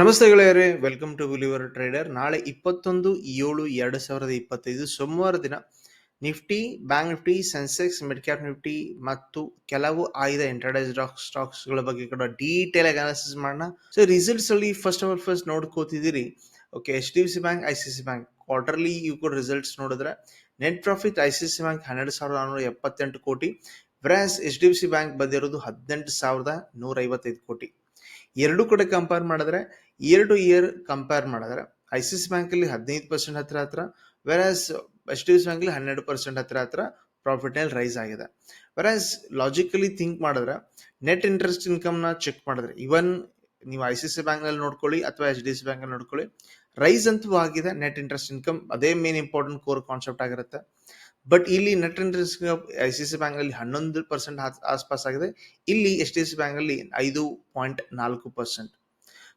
ನಮಸ್ತೆ ಗೆಳೆಯರೇ welcome to believer trader ನಾಳೆ ಇಪ್ಪತ್ತೊಂದು ಏಳು ಎರಡು ಸಾವಿರದ ಇಪ್ಪತ್ತೈದು, ಸೋಮವಾರ ದಿನ Nifty bank Nifty Sensex mid cap Nifty ಮತ್ತು ಕೆಲವು ಆಯ್ದ ಎಂಟರ್ಟೈಸ್ ಸ್ಟಾಕ್ಸ್ಗಳ ಬಗ್ಗೆ ಕೂಡ ಡೀಟೇಲ್ ಆಗಿ ಅನಾಲಿಸಿಸ್ ಮಾಡೋಣ. ಸೊ ರಿಸಲ್ಟ್ಸ್ ಅಲ್ಲಿ first of all first ನೋಡ್ಕೋತಿದ್ದೀರಿ. Okay H D F C bank I C C bank quarterly ಇವು ಕೂಡ ರಿಸಲ್ಟ್ಸ್ ನೋಡಿದ್ರೆ net profit I C C bank ಹನ್ನೆರಡು ಸಾವಿರದ ನಾನ್ನೂರ ಎಪ್ಪತ್ತೆಂಟು ಕೋಟಿ versus H D F C bank ಬಂದಿರೋದು ಹದಿನೆಂಟು ಸಾವಿರದ ನೂರ ಐವತ್ತೈದು ಕೋಟಿ. ಎರಡು ಕಡೆ ಕಂಪೇರ್ ಮಾಡಿದ್ರೆ ಇಯರ್ ಟು ಇಯರ್ ಕಂಪೇರ್ ಮಾಡಿದ್ರೆ ಐ ಸಿ ಸಿ ಬ್ಯಾಂಕಲ್ಲಿ ಹದಿನೈದು ಪರ್ಸೆಂಟ್ ಹತ್ರ ಹತ್ರ versus H D F C ಬ್ಯಾಂಕಲ್ಲಿ ಹನ್ನೆರಡು ಪರ್ಸೆಂಟ್ ಹತ್ರ ಹತ್ರ ಪ್ರಾಫಿಟ್ನಲ್ಲಿ ರೈಸ್ ಆಗಿದೆ. ವೆರಾಸ್ ಲಾಜಿಕಲಿ ಥಿಂಕ್ ಮಾಡಿದ್ರೆ ನೆಟ್ ಇಂಟ್ರೆಸ್ಟ್ ಇನ್ಕಮ್ನ ಚೆಕ್ ಮಾಡಿದ್ರೆ ಇವನ್ ನೀವು ಐ ಸಿ ಸಿ ಬ್ಯಾಂಕ್ನಲ್ಲಿ ನೋಡ್ಕೊಳ್ಳಿ ಅಥವಾ ಎಚ್ ಡಿ ಎಫ್ ಸಿ ಬ್ಯಾಂಕಲ್ಲಿ ನೋಡ್ಕೊಳ್ಳಿ ರೈಸ್ ಅಂತೂ ಆಗಿದೆ ನೆಟ್ ಇಂಟ್ರೆಸ್ಟ್ ಇನ್ಕಮ್ ಅದೇ ಮೇನ್ ಇಂಪಾರ್ಟೆಂಟ್ ಕೋರ್ ಕಾನ್ಸೆಪ್ಟ್ ಆಗಿರುತ್ತೆ. ಬಟ್ ಇಲ್ಲಿ net interest I C C bank ಅಲ್ಲಿ ಹನ್ನೊಂದು ಪರ್ಸೆಂಟ್ ಆಸ್ಪಾಸ್ ಆಗಿದೆ, ಇಲ್ಲಿ H D F C bank ಅಲ್ಲಿ ಐದು ಪಾಯಿಂಟ್ ನಾಲ್ಕು percent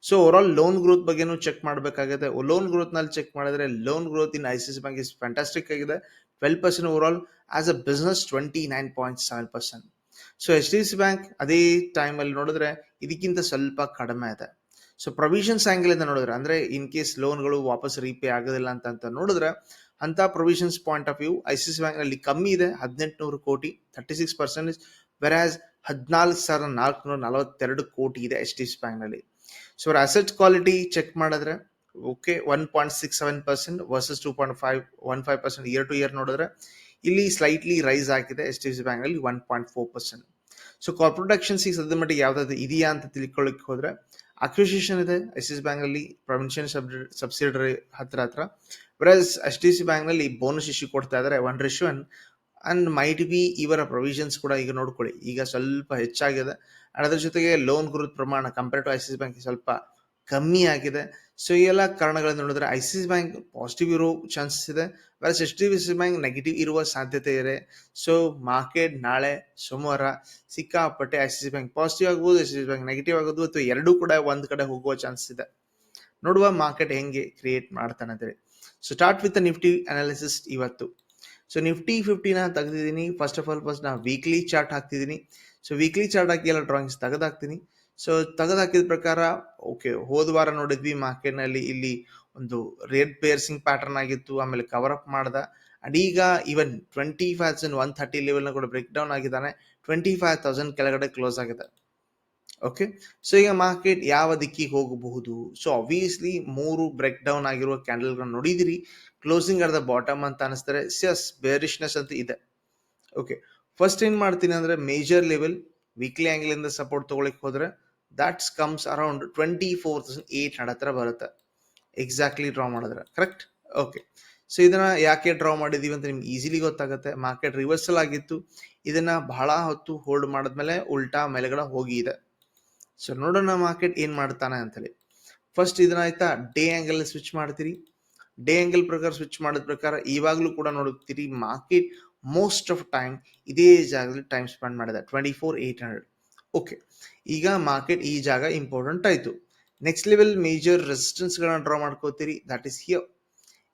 so over all loan growth ಬಗ್ಗೆನೂ ಚೆಕ್ ಮಾಡಬೇಕಾಗುತ್ತೆ. ಲೋನ್ ಗ್ರೋತ್ನಲ್ಲಿ ಚೆಕ್ ಮಾಡಿದ್ರೆ loan growth in I bank is fantastic ಆಗಿದೆ. Twelve percent over all as a business twenty nine point seven percent so H D C bank ಅದೇ time ಅಲ್ಲಿ ನೋಡಿದ್ರೆ, ಇದಕ್ಕಿಂತ ಸ್ವಲ್ಪ ಕಡಿಮೆ ಇದೆ. ಸೊ ಪ್ರೊವಿಷನ್ಸ್ ಆಂಗಲ್ ಇಂದ ನೋಡಿದ್ರೆ, ಅಂದ್ರೆ ಇನ್ ಕೇಸ್ ಲೋನ್ಗಳು ವಾಪಸ್ ರೀಪೇ ಆಗೋದಿಲ್ಲ ಅಂತ ಅಂತ ನೋಡಿದ್ರೆ ಅಂತ provisions point of view I C C ಬ್ಯಾಂಕ್ನಲ್ಲಿ ಕಮ್ಮಿ ಇದೆ, ಹದಿನೆಂಟುನೂರು ಕೋಟಿ ಥರ್ಟಿ ಸಿಕ್ಸ್ ಪರ್ಸೆಂಟೇಜ್ ವೆರಾಸ್ ಹದಿನಾಲ್ಕು ಸಾವಿರದ ನಾಲ್ಕುನೂರ ನಲವತ್ತೆರಡು ಕೋಟಿ ಇದೆ ಎಚ್ ಡಿ ಸಿ ಬ್ಯಾಂಕ್ನಲ್ಲಿ. ಸೊ ಅವ್ರ ಅಸೆಟ್ ಕ್ವಾಲಿಟಿ ಚೆಕ್ ಮಾಡಿದ್ರೆ okay one point six seven percent versus two point five one five percent year to year ನೋಡಿದ್ರೆ, ಇಲ್ಲಿ ಸ್ಲೈಟ್ಲಿ ರೈಸ್ ಆಗಿದೆ H D F C bank ಅಲ್ಲಿ one point four percent so corporate actions ಈಗ ಸದ್ಯ ಮಟ್ಟಿಗೆ ಯಾವ್ದಾದ್ರು ಇದೆಯಾ ಅಂತ ತಿಳ್ಕೊಳ್ಳಿಕ್ಕೆ ಹೋದ್ರೆ ಅಕ್ವಿಸಿಷನ್ ಇದೆ ಎಸ್ ಎಸ್ ಬ್ಯಾಂಕ್ ಅಲ್ಲಿ ಪ್ರೊವಿನ್ಷಿಯಲ್ ಸಬ್ಸಿಡರಿ ಹತ್ರ ಹತ್ರ. ಎಸ್ ಡಿ ಸಿ ಬ್ಯಾಂಕ್ನಲ್ಲಿ ಬೋನಸ್ ಇಶ್ಯೂ ಕೊಡ್ತಾ ಇದ್ದಾರೆ one reissue one and might be ಇವರ ಪ್ರೊವಿಷನ್ಸ್ ಕೂಡ ಈಗ ನೋಡ್ಕೊಳ್ಳಿ ಈಗ ಸ್ವಲ್ಪ ಹೆಚ್ಚಾಗಿದೆ ಅಂಡ್ ಅದ್ರ ಜೊತೆಗೆ ಲೋನ್ ಗುರುತ್ ಪ್ರಮಾಣ compare to I C bank ಸ್ವಲ್ಪ ಕಮ್ಮಿ ಆಗಿದೆ ಸೊ ಈ ಎಲ್ಲ ಕಾರಣಗಳಿಂದ ನೋಡಿದ್ರೆ ಐ ಸಿ ಬ್ಯಾಂಕ್ ಪಾಸಿಟಿವ್ ಇರೋ ಚಾನ್ಸಸ್ ಇದೆ versus H D B C bank negative ಇರುವ ಸಾಧ್ಯತೆ ಇದೆ ಸೊ ಮಾರ್ಕೆಟ್ ನಾಳೆ ಸೋಮವಾರ ಸಿಕ್ಕಾಪಟ್ಟೆ I C C bank positive ಆಗ್ಬೋದು ಎಚ್ ಡಿ ಬ್ಯಾಂಕ್ ನೆಗೆಟಿವ್ ಆಗೋದು ಅಥವಾ ಎರಡೂ ಕೂಡ ಒಂದ್ ಕಡೆ ಹೋಗುವ ಚಾನ್ಸಸ್ ಇದೆ ನೋಡುವ ಮಾರ್ಕೆಟ್ ಹೆಂಗೆ ಕ್ರಿಯೇಟ್ ಮಾಡ್ತಾನೆ ಅಂತೇಳಿ so start with Nifty analysis ಇವತ್ತು ಸೊ ನಿಫ್ಟಿ ಫಿಫ್ಟಿನ ತೆಗೆದಿದ್ದೀನಿ. ಫಸ್ಟ್ ಆಫ್ ಆಲ್ ಫಸ್ಟ್ ನಾನು ವೀಕ್ಲಿ ಚಾರ್ಟ್ ಹಾಕ್ತಿದ್ದೀನಿ. ಸೊ ವೀಕ್ಲಿ ಚಾರ್ಟ್ ಹಾಕಿ ಎಲ್ಲ ಡ್ರಾಯಿಂಗ್ಸ್ ತೆಗೆದಾಕ್ತೀನಿ. ಸೊ ತೆಗೆದು ಹಾಕಿದ ಪ್ರಕಾರ ಓಕೆ ಹೋದ ವಾರ ನೋಡಿದ್ವಿ ಮಾರ್ಕೆಟ್ನಲ್ಲಿ ಇಲ್ಲಿ ಒಂದು ರೇಟ್ ಪೇರ್ಸಿಂಗ್ ಪ್ಯಾಟರ್ನ್ ಆಗಿತ್ತು, ಆಮೇಲೆ ಕವರ್ ಅಪ್ ಮಾಡ್ದ. ಅಂಡ್ ಈಗ even twenty five thousand one thirty ಲೆವೆಲ್ನ ಕೂಡ ಬ್ರೇಕ್ ಡೌನ್ ಆಗಿದ್ದಾನೆ. ಟ್ವೆಂಟಿ ಫೈವ್ ತೌಸಂಡ್ ಕೆಳಗಡೆ ಕ್ಲೋಸ್ ಆಗಿದೆ. ಓಕೆ ಸೊ ಈಗ ಮಾರ್ಕೆಟ್ ಯಾವ ದಿಕ್ಕಿಗೆ ಹೋಗಬಹುದು? ಸೊ ಅಬ್ವಿಯಸ್ಲಿ ಮೂರು ಬ್ರೇಕ್ ಡೌನ್ ಆಗಿರುವ ಕ್ಯಾಂಡಲ್ಗಳನ್ನ ನೋಡಿದಿರಿ. ಕ್ಲೋಸಿಂಗ್ ದ ಬಾಟಮ್ ಅಂತ ಅನಿಸ್ತಾರೆ. ಎಸ್ ಬೇರಿಶ್ನೆಸ್ ಅಂತ ಇದೆ. ಓಕೆ ಫಸ್ಟ್ ಏನ್ ಮಾಡ್ತೀನಿ ಅಂದ್ರೆ ಮೇಜರ್ ಲೆವೆಲ್ ವೀಕ್ಲಿ ಆಂಗಲ್ ಇಂದ ಸಪೋರ್ಟ್ ತಗೊಳಕ್ ಹೋದ್ರೆ that's comes around twenty four thousand eight ಹತ್ರ ಬರುತ್ತೆ. ಎಕ್ಸಾಕ್ಟ್ಲಿ ಡ್ರಾ ಮಾಡಿದ್ರೆ. ಕರೆಕ್ಟ್ ಓಕೆ ಸೊ ಇದನ್ನ ಯಾಕೆ ಡ್ರಾ ಮಾಡಿದೀವಿ ಅಂತ ನಿಮ್ಗೆ ಈಸಿಲಿ ಗೊತ್ತಾಗುತ್ತೆ. ಮಾರ್ಕೆಟ್ ರಿವರ್ಸಲ್ ಆಗಿತ್ತು. ಇದನ್ನ ಬಹಳ ಹೊತ್ತು ಹೋಲ್ಡ್ ಮಾಡಿದ್ಮೇಲೆ ಉಲ್ಟಾ ಮೇಲೆಗಡೆ ಹೋಗಿದೆ. ಸೊ ನೋಡೋಣ ಮಾರ್ಕೆಟ್ ಏನ್ ಮಾಡ್ತಾನೆ ಅಂತೇಳಿ. ಫಸ್ಟ್ ಇದನ್ನ ಆಯ್ತಾ ಡೇ ಆಂಗಲ್ ಸ್ವಿಚ್ ಮಾಡ್ತೀರಿ. ಡೇ ಆಂಗಲ್ ಪ್ರಕಾರ ಸ್ವಿಚ್ ಮಾಡಿದ ಪ್ರಕಾರ ಇವಾಗಲೂ ಕೂಡ ನೋಡುತ್ತೀರಿ ಮಾರ್ಕೆಟ್ ಮೋಸ್ಟ್ ಆಫ್ ಟೈಮ್ ಇದೇ ಜಾಗದಲ್ಲಿ ಟೈಮ್ ಸ್ಪೆಂಡ್ ಮಾಡಿದೆ twenty four eight hundred okay ಈಗ ಮಾರ್ಕೆಟ್ ಈ ಜಾಗ ಇಂಪಾರ್ಟೆಂಟ್ ಆಯ್ತು. ನೆಕ್ಸ್ಟ್ ಲೆವೆಲ್ ಮೇಜರ್ ರೆಸಿಸ್ಟೆನ್ಸ್ ಗಳನ್ನ ಡ್ರಾ ಮಾಡ್ಕೋತೀರಿ that is here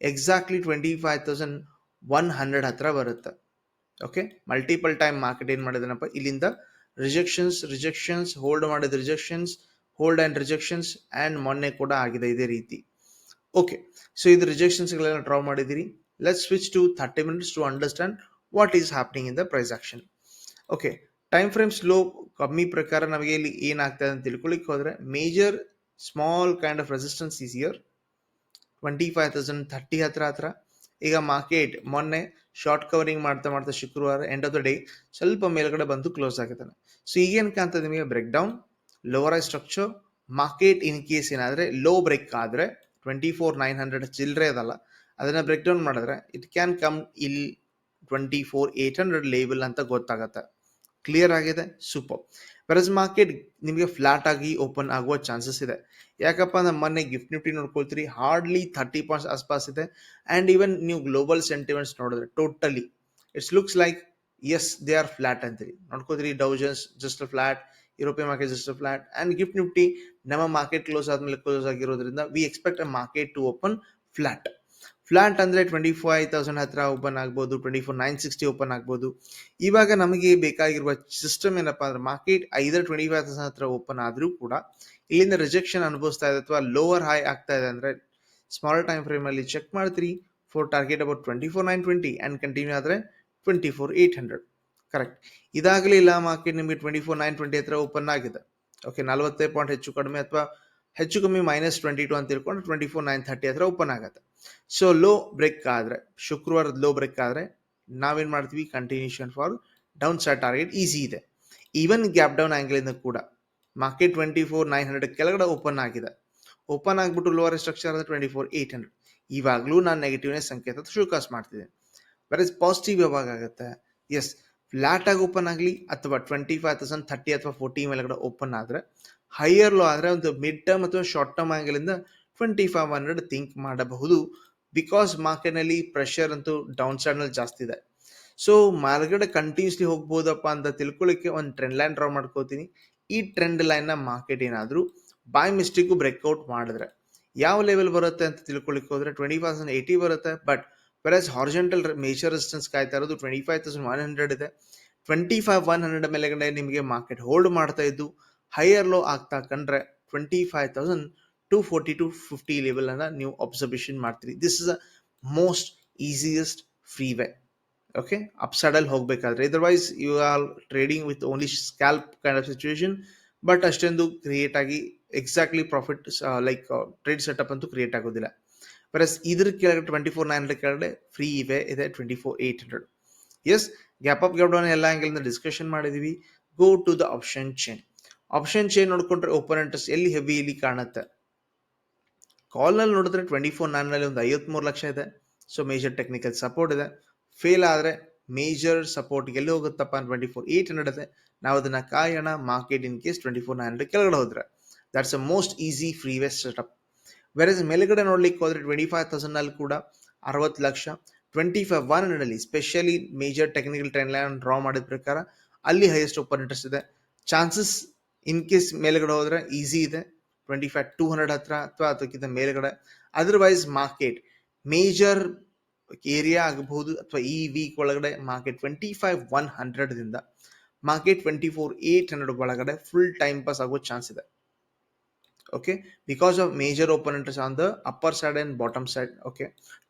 exactly twenty five thousand one hundred ಹತ್ರ ಬರುತ್ತೆ. ಓಕೆ ಮಲ್ಟಿಪಲ್ ಟೈಮ್ ಮಾರ್ಕೆಟ್ ಏನ್ ಮಾಡಿದನಪ್ಪ? ಇಲ್ಲಿಂದ ರಿಜೆಕ್ಷನ್ಸ್ ರಿಜೆಕ್ಷನ್ಸ್ ಹೋಲ್ಡ್ ಮಾಡಿದ rejections hold and rejections and ಮೊನ್ನೆ ಕೂಡ ಆಗಿದೆ ಇದೇ ರೀತಿ. ಓಕೆ ಸೊ ಇದು ರಿಜೆಕ್ಷನ್ಸ್ ಗಳೆಲ್ಲ ಡ್ರಾ ಮಾಡಿದ್ದೀರಿ let switch to thirty minutes to understand what is happening in the price action okay time frame slow ಕಮ್ಮಿ ಪ್ರಕಾರ ನಮಗೆ ಇಲ್ಲಿ ಏನಾಗ್ತದೆ ಅಂತ ತಿಳ್ಕೊಳ್ಳಿಕ್ಕೆ ಹೋದರೆ major small kind of resistance is near twenty five thousand thirty ಹತ್ರ ಹತ್ರ. ಈಗ ಮಾರ್ಕೆಟ್ ಮೊನ್ನೆ ಶಾರ್ಟ್ ಕವರಿಂಗ್ ಮಾಡ್ತಾ ಮಾಡ್ತಾ ಶುಕ್ರವಾರ ಎಂಡ್ ಆಫ್ ದ ಡೇ ಸ್ವಲ್ಪ ಮೇಲ್ಗಡೆ ಬಂದು ಕ್ಲೋಸ್ ಆಗುತ್ತಾನೆ. ಸೊ ಏನು ಕಾಣ್ತದೆ ನಿಮಗೆ? Break down lower high structure market in case ಏನಾದರೆ low break ಆದರೆ ಟ್ವೆಂಟಿ ಫೋರ್ ನೈನ್ ಹಂಡ್ರೆಡ್ ಚಿಲ್ಲರೆ ಅದಲ್ಲ. ಅದನ್ನು ಬ್ರೇಕ್ ಡೌನ್ ಮಾಡಿದ್ರೆ it can come till twenty four eight hundred label ಅಂತ ಗೊತ್ತಾಗುತ್ತೆ. ಕ್ಲಿಯರ್ ಆಗಿದೆ? ಸೂಪರ್ ವೆರಸ್ ಮಾರ್ಕೆಟ್ ನಿಮಗೆ ಫ್ಲಾಟ್ ಆಗಿ ಓಪನ್ ಆಗುವ ಚಾನ್ಸಸ್ ಇದೆ. ಯಾಕಪ್ಪ ಅಂದ್ರೆ ಮೊನ್ನೆ ಗಿಫ್ಟ್ ನಿಫ್ಟಿ ನೋಡ್ಕೊಳ್ತೀರಿ ಹಾರ್ಡ್ಲಿ ಥರ್ಟಿ ಪಾಯಿಂಟ್ಸ್ ಆಸ್ಪಾಸ್ ಇದೆ. ಆ್ಯಂಡ್ ಈವನ್ ನೀವು ಗ್ಲೋಬಲ್ ಸೆಂಟಿಮೆಂಟ್ಸ್ ನೋಡಿದ್ರೆ totally it's looks like as they are flat ಅಂತೀರಿ. ನೋಡ್ಕೋತೀರಿ Dow Jones just flat European market just flat and gift Nifty ನಮ್ಮ ಮಾರ್ಕೆಟ್ ಕ್ಲೋಸ್ ಆದಮೇಲೆ ಕ್ಲೋಸ್ ಆಗಿರೋದ್ರಿಂದ we expect a market to open flat flat ಅಂದರೆ twenty five thousand ಹತ್ರ open ಆಗ್ಬೋದು twenty four nine sixty open ಆಗ್ಬೋದು. ಇವಾಗ ನಮಗೆ ಬೇಕಾಗಿರುವ ಸಿಸ್ಟಮ್ ಏನಪ್ಪ ಅಂದ್ರೆ market either twenty five thousand ಹತ್ರ ಓಪನ್ ಆದರೂ ಕೂಡ ಇಲ್ಲಿಂದ ರಿಜೆಕ್ಷನ್ ಅನುಭವಿಸ್ತಾ ಇದೆ ಅಥವಾ ಲೋವರ್ ಹೈ ಆಗ್ತಾ ಇದೆ ಅಂದರೆ ಸ್ಮಾಲ್ ಟೈಮ್ ಫ್ರೇಮಲ್ಲಿ ಚೆಕ್ ಮಾಡ್ತೀರಿ. For target about twenty four nine twenty and continue ಆದರೆ twenty four eight hundred correct ಇದಾಗಲೇ ಇಲ್ಲ ಮಾರ್ಕೆಟ್ ನಿಮಗೆ ಟ್ವೆಂಟಿ ಫೋರ್ ನೈನ್ ಟ್ವೆಂಟಿ ಹತ್ರ ಓಪನ್ ಆಗಿದೆ. ಓಕೆ ನಲವತ್ತೈದು ಪಾಯಿಂಟ್ ಹೆಚ್ಚು ಕಡಿಮೆ ಅಥವಾ ಹೆಚ್ಚು ಕಮ್ಮಿ ಮೈನಸ್ ಟ್ವೆಂಟಿ ಟು ಅಂತ ತಿಳ್ಕೊಂಡು ಟ್ವೆಂಟಿ ಫೋರ್ ನೈನ್ ಥರ್ಟಿ ಹತ್ರ ಓಪನ್ ಆಗುತ್ತೆ. ಸೊ ಲೋ ಬ್ರೇಕ್ ಆದರೆ, ಶುಕ್ರವಾರದ ಲೋ ಬ್ರೇಕ್ ಆದರೆ ನಾವೇನು ಮಾಡ್ತೀವಿ? Continuation for down side target easy ಇದೆ ಈವನ್ ಗ್ಯಾಪ್ ಡೌನ್ ಆ್ಯಂಗಲಿಂದ ಕೂಡ market twenty four nine hundred ಕೆಳಗಡೆ ಓಪನ್ ಆಗಿದೆ. ಓಪನ್ ಆಗಿಬಿಟ್ಟು ಲೋವರ್ ಸ್ಟ್ರಕ್ಚರ್ ಆದರೆ ಟ್ವೆಂಟಿ ಫೋರ್ ಏಯ್ಟ್ ಹಂಡ್ರೆಡ್ ಇವಾಗಲೂ ನಾನು ನೆಗೆಟಿವ್ನೆಸ್ ಸಂಕೇತ ಶೋಕಾಸ್ ಮಾಡ್ತಿದ್ದೇನೆ. ವೆರಸ್ ಪಾಸಿಟಿವ್ ಯಾವಾಗ ಆಗುತ್ತೆ? ಎಸ್ ಫ್ಲಾಟ್ ಆಗಿ ಓಪನ್ ಆಗಲಿ ಅಥವಾ ಟ್ವೆಂಟಿ ಫೈವ್ ತೌಸಂಡ್ ಥರ್ಟಿ ಅಥವಾ ಫೋರ್ಟಿ ಮೇಲೆಗಡೆ ಓಪನ್ ಆದರೆ ಹೈಯರ್ ಲೋ ಆದರೆ ಒಂದು ಮಿಡ್ ಟರ್ಮ್ ಅಥವಾ ಶಾರ್ಟ್ ಟರ್ಮ್ ಆ್ಯಂಗಲಿಂದ ಟ್ವೆಂಟಿ ಫೈವ್ ಹಂಡ್ರೆಡ್ ಥಿಂಕ್ ಮಾಡಬಹುದು ಬಿಕಾಸ್ ಮಾರ್ಕೆಟ್ನಲ್ಲಿ ಪ್ರೆಷರ್ ಅಂತೂ ಡೌನ್ ಸೈಡ್ನಲ್ಲಿ ಜಾಸ್ತಿ ಇದೆ. ಸೊ ಮಾರ್ಕೆಟ್ ಕಂಟಿನ್ಯೂಸ್ಲಿ ಹೋಗ್ಬೋದಪ್ಪ ಅಂತ ತಿಳ್ಕೊಳ್ಳಿಕ್ಕೆ ಒಂದು ಟ್ರೆಂಡ್ ಲೈನ್ ಡ್ರಾ ಮಾಡ್ಕೋತೀನಿ. ಈ ಟ್ರೆಂಡ್ ಲೈನ್ನ ಮಾರ್ಕೆಟ್ ಏನಾದರೂ ಬೈ ಮಿಸ್ಟೇಕು ಬ್ರೇಕ್ಔಟ್ ಮಾಡಿದ್ರೆ ಯಾವ ಲೆವೆಲ್ ಬರುತ್ತೆ ಅಂತ ತಿಳ್ಕೊಳ್ಳಿಕ್ಕೆ ಹೋದ್ರೆ ಟ್ವೆಂಟಿ ತೌಸಂಡ್ ಏಯ್ಟಿ ಬರುತ್ತೆ. But versus horizontal major resistance ಕಾಯ್ತಾ ಇರೋದು twenty five thousand one hundred ಇದೆ ಟ್ವೆಂಟಿ ಫೈವ್ ಒನ್ ಹಂಡ್ರೆಡ್ ಮೇಲೆಗಡೆ ನಿಮಗೆ ಮಾರ್ಕೆಟ್ ಹೋಲ್ಡ್ ಮಾಡ್ತಾ ಇದ್ದು ಹೈಯರ್ ಲೋ ಆಗ್ತಾ ಕಂಡ್ರೆ twenty five thousand two forty two fifty level ಅನ್ನ ನೀವು ಅಬ್ಸರ್ವೇಷನ್ ಮಾಡ್ತೀರಿ. This is a most easiest free way okay ಅಪ್ಸೈಡಲ್ಲಿ ಹೋಗಬೇಕಾದ್ರೆ. Otherwise you are trading with only scalp kind of situation but ಅಷ್ಟೊಂದು create ಆಗಿ exactly profit like trade setup ಅಂತೂ create ಆಗೋದಿಲ್ಲ. Versus ಇದ್ರ ಕೆಳಗಡೆ ಟ್ವೆಂಟಿ ಫೋರ್ ನೈನ್ ಹಂಡ್ರೆಡ್ ಕೆಳಗಡೆ free ಇವೆ ಇದೆ twenty four eight hundred as gap up gap down ಎಲ್ಲ ಡಿಸ್ಕಷನ್ ಮಾಡಿದೀವಿ. Go to the option chain option chain ನೋಡ್ಕೊಂಡ್ರೆ ಓಪನ್ ಇಂಟ್ರೆಸ್ಟ್ ಎಲ್ಲಿ ಹೆವಿ ಇಲ್ಲಿ ಕಾಣುತ್ತೆ? ಕಾಲ್ನಲ್ಲಿ ನೋಡಿದ್ರೆ ಟ್ವೆಂಟಿ ಫೋರ್ ನೈನ್ನಲ್ಲಿ ಒಂದು ಐವತ್ಮೂರು ಲಕ್ಷ ಇದೆ. ಸೊ ಮೇಜರ್ ಟೆಕ್ನಿಕಲ್ ಸಪೋರ್ಟ್ ಇದೆ. ಫೇಲ್ ಆದರೆ ಮೇಜರ್ ಸಪೋರ್ಟ್ ಎಲ್ಲಿ ಹೋಗುತ್ತಪ್ಪ ಟ್ವೆಂಟಿ ಫೋರ್ ಏಯ್ಟ್ ಹಂಡ್ರೆಡ್ ಇದೆ. ನಾವು ಅದನ್ನು ಕಾಯೋಣ market in case twenty four nine hundred ಕೆಳಗಡೆ ಹೋದ್ರೆ. That's a most easy free west setup versus ಮೇಲುಗಡೆ ನೋಡ್ಲಿಕ್ಕೆ ಹೋದ್ರೆ ಟ್ವೆಂಟಿ ಫೈವ್ ತೌಸಂಡ್ನಲ್ಲಿ ಕೂಡ ಅರವತ್ತು lakh. Twenty five one ಹಂಡ್ರೆಡಲ್ಲಿ specially major technical trend line draw ಮಾಡಿದ ಪ್ರಕಾರ ಅಲ್ಲಿ ಹೈಯೆಸ್ಟ್ ಓಪನ್ ಇಂಟ್ರೆಸ್ಟ್ ಇದೆ. ಚಾನ್ಸಸ್ ಇನ್ ಕೇಸ್ ಮೇಲುಗಡೆ ಹೋದ್ರೆ ಈಸಿ ಇದೆ. ಟ್ವೆಂಟಿ ಫೈವ್ ಟೂ ಹಂಡ್ರೆಡ್ ಹತ್ರ ಅಥವಾ ಅದಕ್ಕಿಂತ ಮೇಲ್ಗಡೆ. ಅದರ್ವೈಸ್ ಮಾರ್ಕೆಟ್ ಮೇಜರ್ ಏರಿಯಾ ಆಗಬಹುದು ಅಥವಾ ಈ ವೀಕ್ ಒಳಗಡೆ market twenty five one ಹಂಡ್ರೆಡ್ದಿಂದ market twenty four eight hundred ಒಳಗಡೆ ಫುಲ್ ಟೈಮ್ ಪಾಸ್ ಆಗೋ ಚಾನ್ಸ್ ಇದೆ. Okay because of major open interest on the upper side and bottom side okay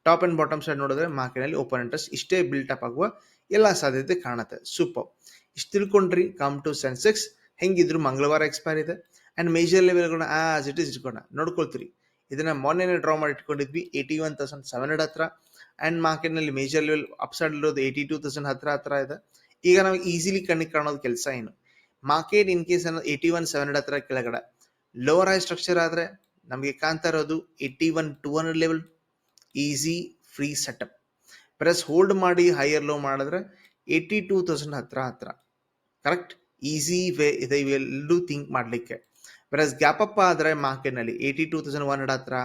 top and bottom side ನೋಡಿದ್ರೆ ಮಾರ್ಕೆಟಲ್ಲಿ open interest ಇಷ್ಟೇ built up ಆಗುವ ಎಲ್ಲ ಸಾಧ್ಯತೆ ಕಾಣುತ್ತೆ. ಸೂಪರ್ ಇಷ್ಟು ತಿಳ್ಕೊಂಡ್ರಿ ಕಮ್ ಟು ಸೆನ್ಸೆಕ್ಸ್ ಹೆಂಗಿದ್ರು ಮಂಗಳವಾರ ಎಕ್ಸ್ಪೈರ್ ಇದೆ. ಆ್ಯಂಡ್ ಮೇಜರ್ ಲೆವೆಲ್ಗಳನ್ನ ಆಸ್ ಇಟ್ ಇಸ್ ಇಟ್ಕೊಂಡ. ನೋಡ್ಕೊಳ್ತೀರಿ. ಇದನ್ನ ಮೊನ್ನೆ ಡ್ರಾ ಮಾಡಿ ಇಟ್ಕೊಂಡಿದ್ವಿ. Eighty one thousand seven hundred ಹತ್ರ ಆ್ಯಂಡ್ ಮಾರ್ಕೆಟ್ನಲ್ಲಿ ಮೇಜರ್ ಲೆವೆಲ್ ಅಪ್ಸೈಡ್ ಇರೋದು ಏಯ್ಟಿ ಟೂ ತೌಸಂಡ್ ಹತ್ರ ಹತ್ರ ಇದೆ. ಈಗ ನಾವು ಈಸಿಲಿ ಕಣ್ಣಿಗೆ ಕಾಣೋದು ಕೆಲಸ ಏನು? ಮಾರ್ಕೆಟ್ ಇನ್ ಕೇಸ್ ಅನ್ನೋದು ಏಯ್ಟಿ ಒನ್ ಸೆವೆನ್ ಹಂಡ್ರೆಡ್ ಹತ್ರ ಕೆಳಗಡೆ. ಲೋವರ್ ಹೈ ಸ್ಟ್ರಕ್ಚರ್ ಆದರೆ ನಮಗೆ ಕಾಣ್ತಾ ಇರೋದು eighty one two hundred level easy free setup press hold ಮಾಡಿ ಹೈಯರ್ ಲೋ ಮಾಡಿದ್ರೆ ಏಯ್ಟಿ ಟೂ ತೌಸಂಡ್ ಹತ್ರ ಹತ್ರ. ಕರೆಕ್ಟ್ ಈಸಿ ವೇ ಇದೆ ಇವೆಲ್ಲೂ ಥಿಂಕ್ ಮಾಡಲಿಕ್ಕೆ. ಪ್ರೆಸ್ ಗ್ಯಾಪ್ ಅಪ್ ಆದರೆ ಮಾರ್ಕೆಟ್ನಲ್ಲಿ eighty two thousand one hundred ಹತ್ರ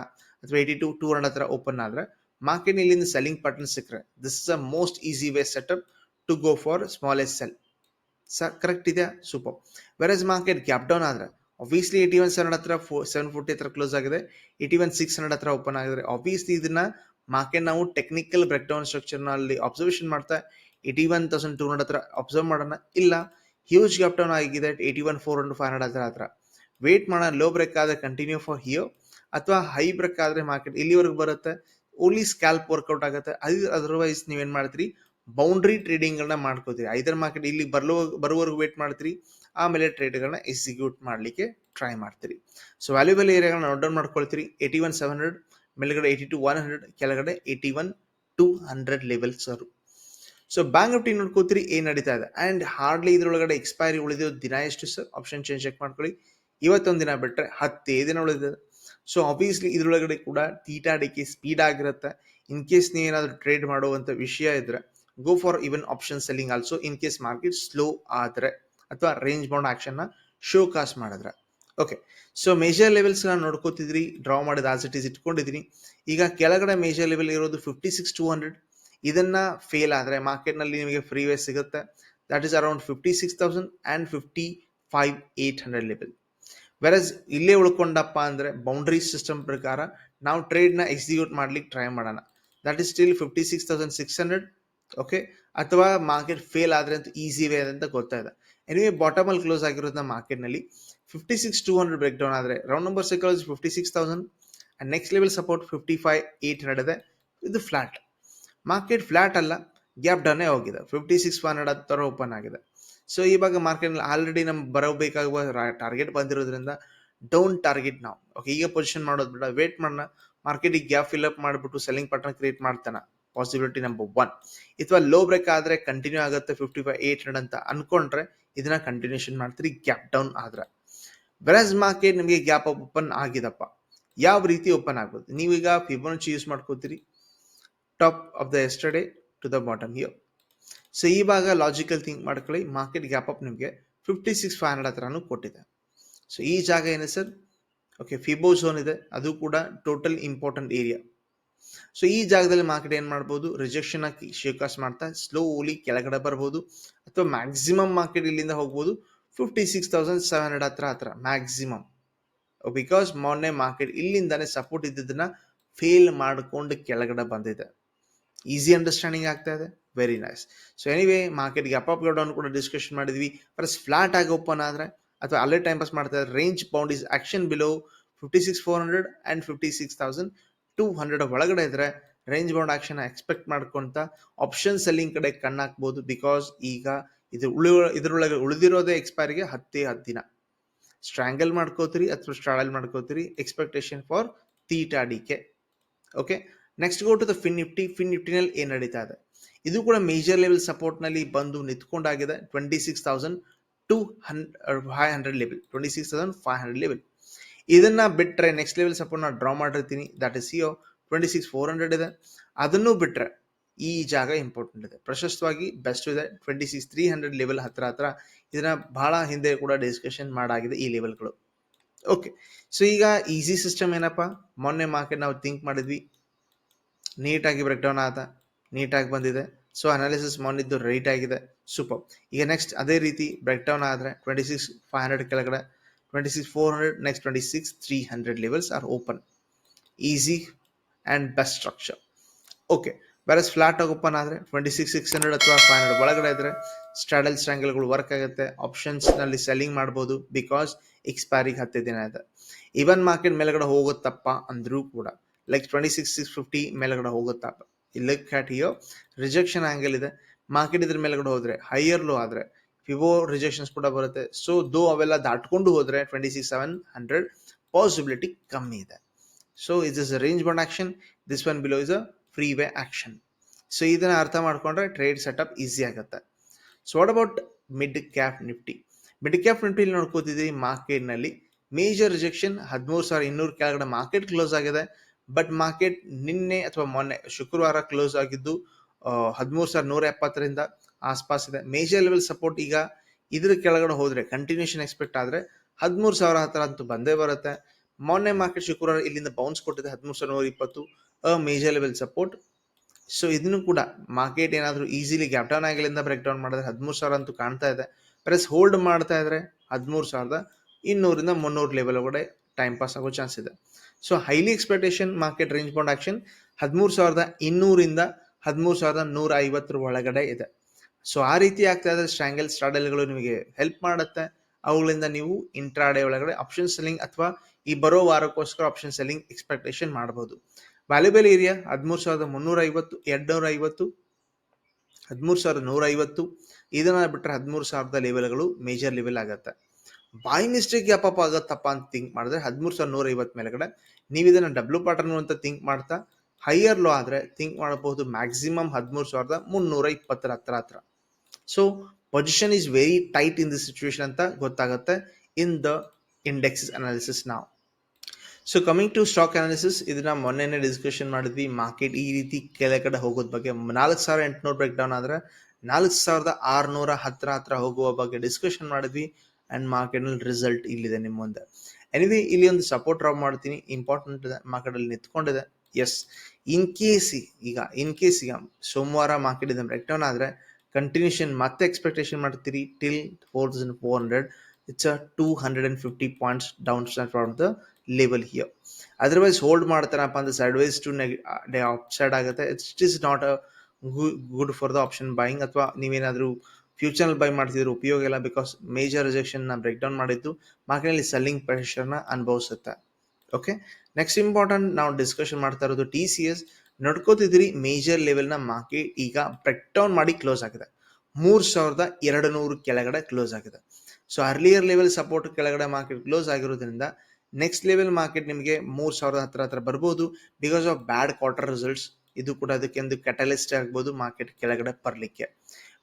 ಅಥವಾ ಏಯ್ಟಿ ಟೂ ಟೂ ಹಂಡ್ರೆಡ್ ಹತ್ರ ಓಪನ್ ಆದರೆ ಮಾರ್ಕೆಟ್ ಇಲ್ಲಿಂದ ಸೆಲ್ಲಿಂಗ್ ಪಟನ್ ಸಿಕ್ಕರೆ this is a most easy way setup to go for smallest sell sir correct ಇದೆ super versus market gap down ಆದರೆ obviously eighty one seven ಹತ್ರ seven forty ಹತ್ರ close ಆಗಿದೆ eighty one six hundred ಹತ್ರ open ಆಗಿದೆ obviously ಇದನ್ನ market ನಾವು technical break down ಸ್ಟ್ರಕ್ಚರ್ನಲ್ಲಿ ಅಬ್ಸರ್ವೇಷನ್ ಮಾಡ್ತಾ eighty one thousand two hundred ಹತ್ರ ಅಬ್ಸರ್ವ್ ಮಾಡೋಣ. ಇಲ್ಲ ಹ್ಯೂಜ್ ಗ್ಯಾಪ್ ಡೌನ್ ಆಗಿದೆ eighty one four hundred five hundred ಹತ್ರ ಹತ್ರ. ವೇಟ್ ಮಾಡೋಣ ಲೋ ಬ್ರೇಕ್ ಆದರೆ ಕಂಟಿನ್ಯೂ ಫಾರ್ ಹಿಯೋ ಅಥವಾ ಹೈ ಬ್ರೇಕ್ ಆದರೆ ಮಾರ್ಕೆಟ್ ಇಲ್ಲಿವರೆಗೂ ಬರುತ್ತೆ. ಓನ್ಲಿ ಸ್ಕ್ಯಾಲ್ಪ್ ವರ್ಕೌಟ್ ಆಗುತ್ತೆ. ಅದು ಅದರ್ವೈಸ್ ನೀವೇನು ಮಾಡ್ತೀರಿ? ಬೌಂಡ್ರಿ ಟ್ರೇಡಿಂಗ್ಗಳನ್ನ ಮಾಡ್ಕೋತೀರಿ. ಐದರ್ ಮಾರ್ಕೆಟ್ ಇಲ್ಲಿ ಬರಲೋ, ಬರುವವರೆಗೂ ವೇಟ್ ಮಾಡ್ತೀರಿ. ಆಮೇಲೆ ಟ್ರೇಡ್ಗಳನ್ನ ಎಕ್ಸಿಕ್ಯೂಟ್ ಮಾಡಲಿಕ್ಕೆ ಟ್ರೈ ಮಾಡ್ತೀರಿ. ಸೊ ವ್ಯಾಲ್ಯೂಬಲ್ ಏರಿಯಾಗಳನ್ನ ನೋಟ್ ಡೌನ್ ಮಾಡ್ಕೊಳ್ತೀರಿ. ಏಯ್ಟಿ ಒನ್ ಸೆವೆನ್ ಹಂಡ್ರೆಡ್ ಮೇಲ್ಗಡೆ ಏಯ್ಟಿ ಟು ಒನ್ ಹಂಡ್ರೆಡ್ ಕೆಳಗಡೆ eighty one two hundred levels ಅವರು ಸೊ ಬ್ಯಾಂಕ್ ನಿಫ್ಟಿ ನೋಡ್ಕೋತೀರಿ, ಏನ್ ನಡೀತಾ ಇದೆ. ಅಂಡ್ ಹಾರ್ಡ್ಲಿ ಇದರೊಳಗಡೆ ಎಕ್ಸ್ಪೈರಿ ಉಳಿದಿರೋ ದಿನ ಎಷ್ಟು ಸರ್ ಆಪ್ಷನ್ ಚೇಂಜ್ ಚೆಕ್ ಮಾಡ್ಕೊಳ್ಳಿ. ಇವತ್ತೊಂದು ದಿನ ಬಿಟ್ಟರೆ ಹತ್ತೇ ದಿನ ಉಳಿದಿದೆ ಸೊ ಆಬ್ವಿಯಸ್ಲಿ ಇದರೊಳಗಡೆ ಕೂಡ ತೀಟಾಡಿಕೆ ಸ್ಪೀಡ್ ಆಗಿರುತ್ತೆ. ಇನ್ ಕೇಸ್ ನೀವು ಏನಾದ್ರು ಟ್ರೇಡ್ ಮಾಡುವಂತ ವಿಷಯ ಇದ್ರೆ go for even option selling also in case market slow ಆದರೆ ಅಥವಾ ರೇಂಜ್ ಬೌಂಡ್ ಆಕ್ಷನ್ನ ಶೋ ಕಾಸ್ಟ್ ಮಾಡಿದ್ರೆ. ಓಕೆ ಸೊ ಮೇಜರ್ ಲೆವೆಲ್ಸ್ ನಾನು ನೋಡ್ಕೋತಿದ್ರಿ ಡ್ರಾ ಮಾಡಿದ ಆಸ್ ಇಟ್ ಈಸ್ ಇಟ್ಕೊಂಡಿದ್ದೀನಿ ಈಗ ಕೆಳಗಡೆ ಮೇಜರ್ ಲೆವೆಲ್ ಇರೋದು ಫಿಫ್ಟಿ ಸಿಕ್ಸ್ ಟೂ ಹಂಡ್ರೆಡ್ ಇದನ್ನ ಫೇಲ್ ಆದರೆ ಮಾರ್ಕೆಟ್ನಲ್ಲಿ ನಿಮಗೆ ಫ್ರೀ ವೇ ಸಿಗುತ್ತೆ. That is around fifty six thousand and fifty five eight hundred level versus ಇಲ್ಲೇ ಉಳ್ಕೊಂಡಪ್ಪ ಅಂದರೆ ಬೌಂಡ್ರಿ ಸಿಸ್ಟಮ್ ಪ್ರಕಾರ ನಾವು ಟ್ರೇಡ್ನ ಎಕ್ಸಿಕ್ಯೂಟ್ ಮಾಡ್ಲಿಕ್ಕೆ ಟ್ರೈ ಮಾಡೋಣ. That is still fifty six thousand six hundred okay ಅಥವಾ ಮಾರ್ಕೆಟ್ ಫೇಲ್ ಆದರೆ ಅಂತ ಈಸಿ ವೇ ಅಂತ ಗೊತ್ತಾಯಿದೆ ಎನಿವೆ ಬಾಟಮ್ ಅಲ್ಲಿ ಕ್ಲೋಸ್ ಆಗಿರೋದನ್ನ ಮಾರ್ಕೆಟ್ನಲ್ಲಿ fifty six two hundred break down ಆದರೆ round number psychology fifty six thousand and next level support fifty five eight hundred ಇದೆ ಫ್ಲಾಟ್ ಮಾರ್ಕೆಟ್ ಫ್ಲಾಟ್ ಅಲ್ಲ ಗ್ಯಾಪ್ ಡನ್ನೇ ಹೋಗಿದೆ. ಫಿಫ್ಟಿ ಸಿಕ್ಸ್ ಹಂಡ್ರೆಡ್ ಥರ ಓಪನ್ ಆಗಿದೆ. ಸೊ ಇವಾಗ ಮಾರ್ಕೆಟ್ನಲ್ಲಿ ಆಲ್ರೆಡಿ ನಮ್ಗೆ ಬರಬೇಕಾಗುವ ಟಾರ್ಗೆಟ್ ಬಂದಿರೋದ್ರಿಂದ ಡೌನ್ ಟಾರ್ಗೆಟ್ ನಾವು ಓಕೆ ಈಗ ಪೊಸಿಷನ್ ಮಾಡೋದು ಬೇಡ. ವೇಟ್ ಮಾಡೋಣ ಮಾರ್ಕೆಟಿಗೆ ಗ್ಯಾಪ್ ಫಿಲ್ ಅಪ್ ಮಾಡಿಬಿಟ್ಟು ಸೆಲ್ಲಿಂಗ್ ಪ್ಯಾಟರ್ನ್ ಕ್ರಿಯೇಟ್ ಮಾಡ್ತಾನೆ. ಪಾಸಿಬಿಲಿಟಿ ನಂಬರ್ ಒನ್ ಅಥವಾ ಲೋ ಬ್ರೇಕ್ ಆದರೆ ಕಂಟಿನ್ಯೂ ಆಗುತ್ತೆ ಫಿಫ್ಟಿ ಫೈವ್ ಏಟ್ ಹಂಡ್ರೆಡ್ ಅಂತ ಅನ್ಕೊಂಡ್ರೆ ಇದನ್ನ ಕಂಟಿನ್ಯೂಷನ್ ಮಾಡ್ತೀರಿ ಗ್ಯಾಪ್ ಡೌನ್ ಆದ್ರೆ. ವೆರಸ್ ಮಾರ್ಕೆಟ್ ನಿಮಗೆ ಗ್ಯಾಪ್ ಓಪನ್ ಆಗಿದಪ್ಪ. ಯಾವ ರೀತಿ ಓಪನ್ ಆಗ್ಬೋದು? ನೀವೀಗ ಫಿಬೋನಚಿ ಯೂಸ್ ಮಾಡ್ಕೋತೀರಿ. Top of the yesterday to the bottom here so ಇವಾಗ ಲಾಜಿಕಲ್ ಥಿಂಕ್ ಮಾಡ್ಕೊಳ್ಳಿ. ಮಾರ್ಕೆಟ್ ಗ್ಯಾಪ್ ಅಪ್ ನಿಮಗೆ ಫಿಫ್ಟಿ ಸಿಕ್ಸ್ ಫೈವ್ ಹಂಡ್ರೆಡ್ ಹತ್ರನೂ ಕೊಟ್ಟಿದೆ. ಸೊ ಈ ಜಾಗ ಏನು ಸರ್? ಓಕೆ ಫಿಬೋ ಝೋನ್ ಇದೆ. ಅದು ಕೂಡ ಟೋಟಲ್ ಇಂಪಾರ್ಟೆಂಟ್ ಏರಿಯಾ ಸೊ ಈ ಜಾಗದಲ್ಲಿ ಮಾರ್ಕೆಟ್ ಏನು ಮಾಡ್ಬೋದು? ರಿಜೆಕ್ಷನ್ ಆಗಿ ಶೇಕಾಸ್ ಮಾಡ್ತಾ ಸ್ಲೋಲಿ ಕೆಳಗಡೆ ಬರ್ಬೋದು. ಅಥವಾ ಮ್ಯಾಕ್ಸಿಮಮ್ ಮಾರ್ಕೆಟ್ ಇಲ್ಲಿಂದ ಹೋಗ್ಬೋದು. Fifty six thousand seven hundred ಹತ್ರ ಹತ್ರ ಮ್ಯಾಕ್ಸಿಮಮ್ ಬಿಕಾಸ್ ಮೊನ್ನೆ ಮಾರ್ಕೆಟ್ ಇಲ್ಲಿಂದಾನೆ ಸಪೋರ್ಟ್ ಇದ್ದಿದ್ದನ್ನ ಫೇಲ್ ಮಾಡಿಕೊಂಡು ಕೆಳಗಡೆ ಬಂದಿದೆ. ಈಸಿ ಅಂಡರ್ಸ್ಟ್ಯಾಂಡಿಂಗ್ ಆಗ್ತಾ ಇದೆ. ವೆರಿ ನೈಸ್ ಸೊ ಎನಿವೇ ಮಾರ್ಕೆಟ್ಗೆ ಅಪ್ ಅಪ್ ಡೌನ್ ಕೂಡ ಡಿಸ್ಕಷನ್ ಮಾಡಿದ್ವಿ. ಪ್ಲಸ್ ಫ್ಲಾಟ್ ಆಗಿ ಓಪನ್ ಆದರೆ, ಅಥವಾ ಅಲ್ಲೇ ಟೈಮ್ ಪಾಸ್ ಮಾಡ್ತಾ ಇದ್ದಾರೆ range bound is action below fifty six four hundred and fifty six thousand two hundred ಒಳಗಡೆ ಇದ್ದರೆ ರೇಂಜ್ ಬೌಂಡ್ ಆಕ್ಷನ್ ಎಕ್ಸ್ಪೆಕ್ಟ್ ಮಾಡ್ಕೊಂತ ಆಪ್ಷನ್ ಸೆಲ್ಲಿಂಗ್ ಕಡೆ ಕಣ್ಣಾಕ್ಬೋದು ಬಿಕಾಸ್ ಈಗ ಇದು ಉಳಿ, ಇದರೊಳಗೆ ಉಳಿದಿರೋದೇ ಎಕ್ಸ್ಪೈರಿಗೆ ಹತ್ತೇ ಹತ್ತು ದಿನ. ಸ್ಟ್ರಾಂಗಲ್ ಮಾಡ್ಕೋತೀರಿ ಅಥವಾ ಸ್ಟ್ರಾಡಲ್ ಮಾಡ್ಕೋತೀರಿ expectation for theta decay okay next go to the fin nifty fin ನಿಫ್ಟಿನಲ್ಲಿ ಏನು ನಡೀತಾ ಇದೆ? ಇದು ಕೂಡ ಮೇಜರ್ ಲೆವೆಲ್ ಸಪೋರ್ಟ್ನಲ್ಲಿ ಬಂದು ನಿಂತ್ಕೊಂಡಾಗಿದೆ. Twenty six thousand two hundred five hundred level twenty six thousand five hundred level ಇದನ್ನ ಬಿಟ್ಟರೆ ನೆಕ್ಸ್ಟ್ ಲೆವೆಲ್ ಸಪೋರ್ಟ್ ನಾ ಡ್ರಾ ಮಾಡಿರ್ತೀನಿ. That is so twenty six four hundred ಇದೆ. ಅದನ್ನು ಬಿಟ್ಟರೆ ಈ ಜಾಗ ಇಂಪಾರ್ಟೆಂಟ್ ಇದೆ. ಪ್ರಶಸ್ತವಾಗಿ ಬೆಸ್ಟ್ ಇದೆ. Twenty six three hundred level ಹತ್ರ ಹತ್ರ ಇದನ್ನ ಬಹಳ ಹಿಂದೆ ಕೂಡ ಡಿಸ್ಕಷನ್ ಮಾಡಾಗಿದೆ ಈ ಲೆವೆಲ್ಗಳು ಓಕೆ ಸೊ ಈಗ ಈಸಿ ಸಿಸ್ಟಮ್ ಏನಪ್ಪ? ಮೊನ್ನೆ ಮಾರ್ಕೆಟ್ ನಾವು ಥಿಂಕ್ ಮಾಡಿದ್ವಿ. ನೀಟಾಗಿ ಬ್ರೇಕ್ ಡೌನ್ ಆದ. ನೀಟಾಗಿ ಬಂದಿದೆ. ಸೊ ಅನಾಲಿಸಿಸ್ ಮಾಡಿದ್ದು ರೈಟ್ ಆಗಿದೆ. ಸೂಪರ್ ಈಗ ನೆಕ್ಸ್ಟ್ ಅದೇ ರೀತಿ ಬ್ರೇಕ್ ಡೌನ್ ಆದರೆ ಟ್ವೆಂಟಿ ಸಿಕ್ಸ್ ಫೈವ್ ಹಂಡ್ರೆಡ್ ಕೆಳಗಡೆ twenty six four hundred next twenty six three hundred levels are open easy and best structure okay ಬೇರೆ ಫ್ಲಾಟ್ ಆಗಿ ಓಪನ್ ಆದರೆ ಟ್ವೆಂಟಿ ಸಿಕ್ಸ್ ಸಿಕ್ಸ್ ಹಂಡ್ರೆಡ್ ಅಥವಾ five hundred ಒಳಗಡೆ ಇದ್ರೆ straddle ಸ್ಟ್ರ್ಯಾಂಗಲ್ಗಳು work ಆಗುತ್ತೆ. ಆಪ್ಷನ್ಸ್ನಲ್ಲಿ selling ಮಾಡ್ಬೋದು because ಎಕ್ಸ್ಪೈರಿಗೆ ಹತ್ತು ದಿನ ಇದೆ. ಇವನ್ ಮಾರ್ಕೆಟ್ ಮೇಲ್ಗಡೆ ಹೋಗುತ್ತಪ್ಪ ಅಂದರೂ ಕೂಡ like twenty six six fifty ಮೇಲ್ಗಡೆ ಹೋಗುತ್ತಪ್ಪ ಇಲ್ಲಿ ಕ್ಯಾಟ್ ಹಿಯೋ ರಿಜೆಕ್ಷನ್ ಇದೆ. ಮಾರ್ಕೆಟ್ ಇದ್ರ ಮೇಲ್ಗಡೆ ಹೋದ್ರೆ ಹೈಯರ್ ಲೋ ಆದ್ರೆ ವಿವೋ ರಿಜೆಕ್ಷನ್ಸ್ ಕೂಡ ಬರುತ್ತೆ. ಸೊ ದೋ ಅವೆಲ್ಲ ದಾಟ್ಕೊಂಡು ಹೋದ್ರೆ twenty six seven hundred possibility ಕಮ್ಮಿ ಇದೆ. So is is range bound action this one below is a free way action so ಇದನ್ನ ಅರ್ಥ ಮಾಡ್ಕೊಂಡ್ರೆ ಟ್ರೇಡ್ ಸೆಟಪ್ ಈಸಿ ಆಗುತ್ತೆ. So what about mid cap Nifty mid cap ನಿಫ್ಟಿಲಿ ನೋಡ್ಕೋತಿದ್ದೀವಿ ಮಾರ್ಕೆಟ್ನಲ್ಲಿ major rejection ಹದಿಮೂರು ಸಾವಿರ ಇನ್ನೂರು ಕೆಳಗಡೆ ಮಾರ್ಕೆಟ್ ಕ್ಲೋಸ್ ಆಗಿದೆ. ಬಟ್ ಮಾರ್ಕೆಟ್ ನಿನ್ನೆ ಅಥವಾ ಮೊನ್ನೆ ಶುಕ್ರವಾರ ಕ್ಲೋಸ್ ಆಗಿದ್ದು ಹದಿಮೂರು ಸಾವಿರ ನೂರ ಎಪ್ಪತ್ತರಿಂದ ಆಸ್ಪಾಸ್ ಇದೆ. ಮೇಜರ್ ಲೆವೆಲ್ ಸಪೋರ್ಟ್ ಈಗ ಇದ್ರ ಕೆಳಗಡೆ ಹೋದ್ರೆ ಕಂಟಿನ್ಯೂಷನ್ ಎಕ್ಸ್ಪೆಕ್ಟ್ ಆದ್ರೆ ಹದಿಮೂರು ಸಾವಿರ ಹತ್ರ ಅಂತೂ ಬಂದೇ ಬರುತ್ತೆ. ಮೊನ್ನೆ ಮಾರ್ಕೆಟ್ ಶುಕ್ರವಾರ ಇಲ್ಲಿಂದ ಬೌನ್ಸ್ ಕೊಟ್ಟಿದೆ ಹದಿಮೂರು ಸಾವಿರ ನೂರ ಇಪ್ಪತ್ತು a major level support so ಇದನ್ನು ಕೂಡ ಮಾರ್ಕೆಟ್ ಏನಾದರೂ ಈಸಿಲಿ ಗ್ಯಾಪ್ ಡೌನ್ ಆಗಿಲಿಂದ ಬ್ರೇಕ್ ಡೌನ್ ಮಾಡಿದ್ರೆ ಹದಿಮೂರು ಸಾವಿರ ಅಂತೂ ಕಾಣ್ತಾ ಇದೆ. ಪ್ರೆಸ್ ಹೋಲ್ಡ್ ಮಾಡ್ತಾ ಇದ್ರೆ ಹದಿಮೂರು ಸಾವಿರದ ಇನ್ನೂರಿಂದ ಮುನ್ನೂರು ಲೆವೆಲ್ ಒಳಗಡೆ ಟೈಮ್ ಪಾಸ್ ಆಗೋ ಚಾನ್ಸ್ ಇದೆ. So highly expectation market range bound action ಹದಿಮೂರು ಸಾವಿರದ ಇನ್ನೂರಿಂದ ಹದಿಮೂರು ಸಾವಿರದ ನೂರ ಐವತ್ತರ ಒಳಗಡೆ ಇದೆ. ಸೊ ಆ ರೀತಿ ಆಗ್ತಾ ಇದ್ರೆ ಸ್ಟ್ರಾಂಗಲ್ ಸ್ಟ್ರಾಡಲ್ಗಳು ನಿಮಗೆ ಹೆಲ್ಪ್ ಮಾಡುತ್ತೆ. ಅವುಗಳಿಂದ ನೀವು ಇಂಟ್ರಾಡೆ ಒಳಗಡೆ ಆಪ್ಷನ್ ಸೆಲ್ಲಿಂಗ್ ಅಥವಾ ಈ ಬರೋ ವಾರಕ್ಕೋಸ್ಕರ ಆಪ್ಷನ್ ಸೆಲ್ಲಿಂಗ್ ಎಕ್ಸ್ಪೆಕ್ಟೇಷನ್ ಮಾಡಬಹುದು ವ್ಯಾಲ್ಯೂಬಲ್ ಏರಿಯಾ ಹದಿಮೂರು ಸಾವಿರದ ಮುನ್ನೂರ ಐವತ್ತು ಎರಡ್ನೂರ ಐವತ್ತು ಹದಿಮೂರು ಸಾವಿರದ ನೂರ ಐವತ್ತು ಇದನ್ನ ಬಿಟ್ಟರೆ ಹದಿಮೂರು ಸಾವಿರದ ಲೆವೆಲ್ಗಳು ಮೇಜರ್ ಲೆವೆಲ್ ಆಗುತ್ತೆ. ಬಾಯ್ ಮಿಸ್ಟೇಕ್ ಯಾಪಪ್ಪ ಆಗತ್ತಪ್ಪ ಅಂತ ಥಿಂಕ್ ಮಾಡಿದ್ರೆ ಹದಿಮೂರು ಸಾವಿರದ ನೂರ ಐವತ್ತು ಮೇಲೆಗಡೆ ನೀವು ಇದನ್ನು ಡಬ್ಲ್ಯೂ ಪ್ಯಾಟರ್ನು ಅಂತ ಥಿಂಕ್ ಮಾಡ್ತಾ ಹೈಯರ್ ಲೋ ಆದರೆ ಥಿಂಕ್ ಮಾಡಬಹುದು ಮ್ಯಾಕ್ಸಿಮಮ್ ಹದಿಮೂರು ಸಾವಿರದ ಮುನ್ನೂರ ಇಪ್ಪತ್ತರ ಹತ್ರ ಹತ್ರ. So position is very tight in the situation ಅಂತ ಗೊತ್ತಾಗುತ್ತೆ ಇನ್ ದ ಇಂಡೆಕ್ಸ್ ಅನಾಲಿಸಿಸ್ ನಾವು so coming to stock analysis ಇದನ್ನ ಮೊನ್ನೆನೇ ಡಿಸ್ಕಷನ್ ಮಾಡಿದ್ವಿ ಮಾರ್ಕೆಟ್ ಈ ರೀತಿ ಕೆಳಗಡೆ ಹೋಗೋದ್ ಬಗ್ಗೆ. ನಾಲ್ಕು ಸಾವಿರ ಎಂಟುನೂರು ಬ್ರೇಕ್ ಡೌನ್ ಆದರೆ ನಾಲ್ಕು ಸಾವಿರದ ಆರುನೂರ ಹತ್ರ ಹತ್ರ ಹೋಗುವ ಬಗ್ಗೆ ಡಿಸ್ಕಷನ್ ಮಾಡಿದ್ವಿ. ಆ್ಯಂಡ್ ಮಾರ್ಕೆಟ್ನಲ್ಲಿ ರಿಸಲ್ಟ್ ಇಲ್ಲಿದೆ ನಿಮ್ಮ ಮುಂದೆ. ಎನಿವೆ ಇಲ್ಲಿ ಒಂದು ಸಪೋರ್ಟ್ ಡ್ರಾಪ್ ಮಾಡ್ತೀನಿ. ಇಂಪಾರ್ಟೆಂಟ್ ಇದೆ. ಮಾರ್ಕೆಟಲ್ಲಿ ನಿಂತ್ಕೊಂಡಿದೆ. ಎಸ್ ಇನ್ ಕೇಸ್ ಈಗ ಇನ್ ಕೇಸ್ ಈಗ ಸೋಮವಾರ ಮಾರ್ಕೆಟ್ ಇದೆ. ಬ್ರೇಕ್ ಡೌನ್ ಆದರೆ ಕಂಟಿನ್ಯೂಷನ್ ಮತ್ತೆ ಎಕ್ಸ್ಪೆಕ್ಟೇಷನ್ ಮಾಡ್ತೀರಿ till four thousand four hundred it's a two hundred and fifty points down from the level here otherwise hold ಮಾಡ್ತಾರಪ್ಪ ಅಂದ್ರೆ sideways to negative side ಆಗುತ್ತೆ. It is not a good for the option buying ಅಥವಾ ನೀವೇನಾದರೂ ಫ್ಯೂಚರ್ನಲ್ಲಿ buy ಮಾಡ್ತಿದ್ರು ಉಪಯೋಗ ಇಲ್ಲ because major ರಿಜೆಕ್ಷನ್ನ ಬ್ರೇಕ್ ಡೌನ್ ಮಾಡಿದ್ದು ಮಾರ್ಕೆಟ್ನಲ್ಲಿ ಸೆಲ್ಲಿಂಗ್ ಪ್ರೆಷರ್ನ ಅನುಭವಿಸುತ್ತೆ. ಓಕೆ ನೆಕ್ಸ್ಟ್ ಇಂಪಾರ್ಟೆಂಟ್ ನಾವು ಡಿಸ್ಕಷನ್ ಮಾಡ್ತಾ ಇರೋದು ಟಿ ಸಿ ಎಸ್ ನಡ್ಕೋತಿದ್ರಿ ಮೇಜರ್ ಲೆವೆಲ್ನ ಮಾರ್ಕೆಟ್ ಈಗ ಬ್ರೇಕ್ ಡೌನ್ ಮಾಡಿ ಕ್ಲೋಸ್ ಆಗಿದೆ. ಮೂರು ಸಾವಿರದ ಎರಡು ನೂರು ಕೆಳಗಡೆ ಕ್ಲೋಸ್ ಆಗಿದೆ. ಸೊ ಅರ್ಲಿಯರ್ ಲೆವೆಲ್ ಸಪೋರ್ಟ್ ಕೆಳಗಡೆ ಮಾರ್ಕೆಟ್ ಕ್ಲೋಸ್ ಆಗಿರೋದ್ರಿಂದ ನೆಕ್ಸ್ಟ್ ಲೆವೆಲ್ ಮಾರ್ಕೆಟ್ ನಿಮಗೆ ಮೂರು ಸಾವಿರದ ಹತ್ರ ಹತ್ರ ಬರ್ಬೋದು. Because of bad quarter results ಇದು ಕೂಡ ಅದಕ್ಕೆ ಒಂದು ಕ್ಯಾಟಲಿಸ್ಟ್ ಆಗ್ಬೋದು ಮಾರ್ಕೆಟ್ ಕೆಳಗಡೆ ಬರಲಿಕ್ಕೆ.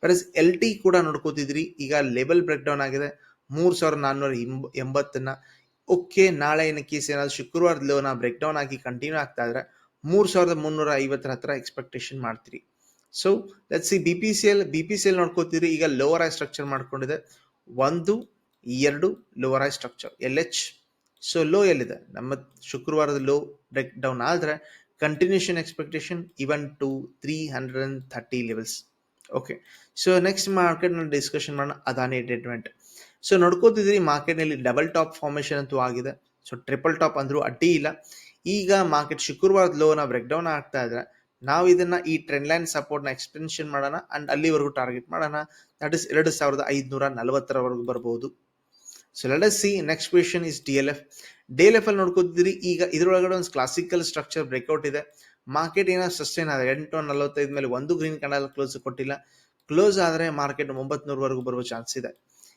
ಬರಸ್ ಎಲ್ ಟಿ ಕೂಡ ನೋಡ್ಕೋತಿದ್ರಿ. ಈಗ ಲೆವೆಲ್ ಬ್ರೇಕ್ ಡೌನ್ ಆಗಿದೆ. ಮೂರು ಸಾವಿರದ ನಾನ್ನೂರ ಎಂಬತ್ತನ್ನ ಓಕೆ ನಾಳೆ ಏನ ಕೇಸ್ ಏನಾದ್ರು ಶುಕ್ರವಾರದ ಲೋನ ಬ್ರೇಕ್ ಡೌನ್ ಆಗಿ ಕಂಟಿನ್ಯೂ ಆಗ್ತಾ ಇದ್ರೆ ಮೂರು ಸಾವಿರದ ಮುನ್ನೂರ ಐವತ್ತರ ಹತ್ರ ಎಕ್ಸ್ಪೆಕ್ಟೇಷನ್ ಮಾಡ್ತೀರಿ. So let's see B P C L B P C L ನೋಡ್ಕೋತೀರಿ ಈಗ ಲೋವರ್ ಐ ಸ್ಟ್ರಕ್ಚರ್ ಮಾಡ್ಕೊಂಡಿದೆ. ಒಂದು, ಎರಡು lower high structure L H so low ಎಲ್ಲಿದೆ? ನಮ್ಮ ಶುಕ್ರವಾರದ ಲೋ ಬ್ರೇಕ್ ಡೌನ್ ಆದರೆ continuation expectation even to three hundred and thirty levels okay so next ಮಾರ್ಕೆಟ್ನಲ್ಲಿ discussion ಮಾಡೋಣ. ಅದಾನಿ ಟ್ರೀಟ್ಮೆಂಟ್ ಸೊ ನೋಡ್ಕೋತಿದ್ರಿ ಮಾರ್ಕೆಟ್ನಲ್ಲಿ ಡಬಲ್ ಟಾಪ್ ಫಾರ್ಮೇಷನ್ ಅಂತೂ ಆಗಿದೆ. ಸೊ ಟ್ರಿಪಲ್ ಟಾಪ್ ಅಂದರೂ ಅಡ್ಡಿ ಇಲ್ಲ. ಈಗ ಮಾರ್ಕೆಟ್ ಶುಕ್ರವಾರದ ಲೋನ ಬ್ರೇಕ್ ಡೌನ್ ಆಗ್ತಾ ಇದ್ರೆ, ನಾವು ಇದನ್ನ ಈ ಟ್ರೆಂಡ್ ಲೈನ್ ಸಪೋರ್ಟ್ನ ಎಕ್ಸ್ಟೆನ್ಷನ್ ಮಾಡೋಣ ಅಂಡ್ ಅಲ್ಲಿವರೆಗೂ ಟಾರ್ಗೆಟ್ ಮಾಡೋಣ. ದಟ್ ಇಸ್ ಎರಡು ಸಾವಿರದ ಐದುನೂರ ನಲವತ್ತರವರೆಗೂ ಬರ್ಬೋದು. So let see next question is D L F D L F ಅಲ್ಲಿ ನೋಡ್ಕೋತಿದ್ರಿ ಈಗ ಇದರೊಳಗಡೆ ಒಂದು ಕ್ಲಾಸಿಕಲ್ ಸ್ಟ್ರಕ್ಚರ್ ಬ್ರೇಕ್ಔಟ್ ಇದೆ. ಮಾರ್ಕೆಟ್ ಏನೋ ಸಸ್ಟೈನ್ ಆದರೆ ಎಂಟು, ನಲವತ್ತೈದು ಮೇಲೆ ಒಂದು ಗ್ರೀನ್ ಕ್ಯಾಂಡಲ್ ಕ್ಲೋಸ್ ಕೊಟ್ಟಿಲ್ಲ. ಕ್ಲೋಸ್ ಆದರೆ ಮಾರ್ಕೆಟ್ ಒಂಬತ್ನೂರವರೆಗೂ ಬರುವ ಚಾನ್ಸ್ ಇದೆ.